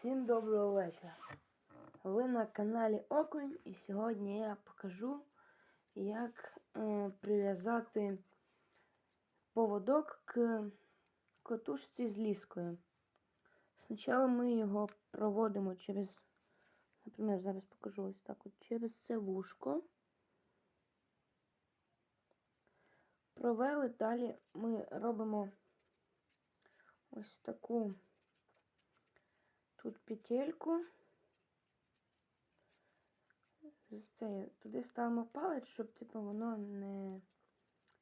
Всім доброго вечора. Ви на каналі Окунь і сьогодні я покажу, як е, прив'язати поводок к котушці з ліскою. Спочатку ми його проводимо через, наприклад, зараз покажу ось так от, через це вушко. Провели, далі ми робимо ось таку тут петельку. З туди ставимо палець, щоб типу, воно не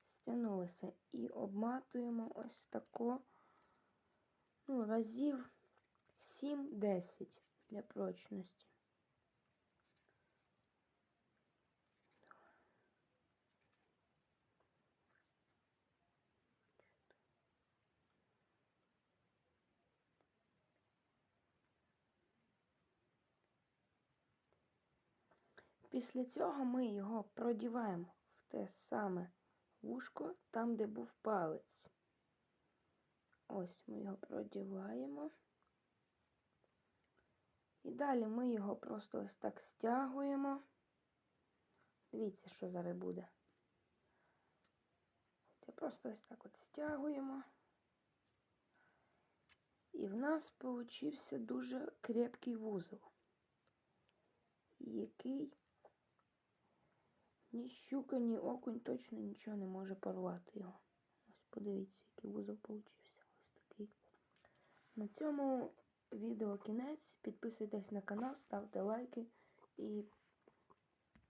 стягнулося. І обматуємо ось тако ну, разів 7-10 для прочності. Після цього ми його продіваємо в те саме вушко, там, де був палець. Ось ми його продіваємо. І далі ми його просто ось так стягуємо. Дивіться, що зараз буде. Це просто ось так от стягуємо. І в нас получився дуже крепкий вузол, який ні щука, ні окунь точно нічого не може порвати його. Ось подивіться, який вузол получився. Ось такий. На цьому відео кінець. Підписуйтесь на канал, ставте лайки і